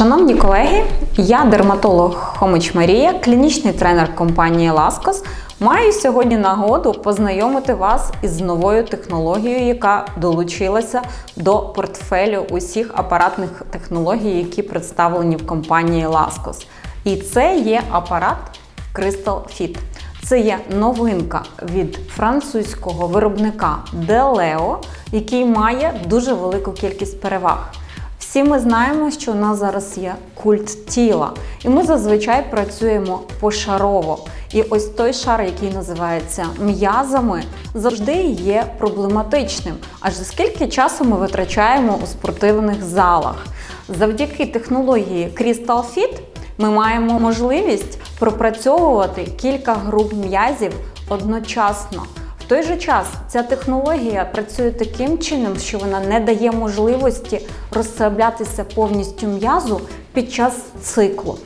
Шановні колеги, я дерматолог Хомич Марія, клінічний тренер компанії Ласкос. Маю сьогодні нагоду познайомити вас із новою технологією, яка долучилася до портфелю усіх апаратних технологій, які представлені в компанії Ласкос. І це є апарат Crystal Fit. Це є новинка від французького виробника Deleo, який має дуже велику кількість переваг. Всі ми знаємо, що у нас зараз є культ тіла, і ми зазвичай працюємо пошарово. І ось той шар, який називається м'язами, завжди є проблематичним. Адже скільки часу ми витрачаємо у спортивних залах? Завдяки технології Crystal Fit ми маємо можливість пропрацьовувати кілька груп м'язів одночасно. Той же час ця технологія працює таким чином, що вона не дає можливості розслаблятися повністю м'язу під час циклу.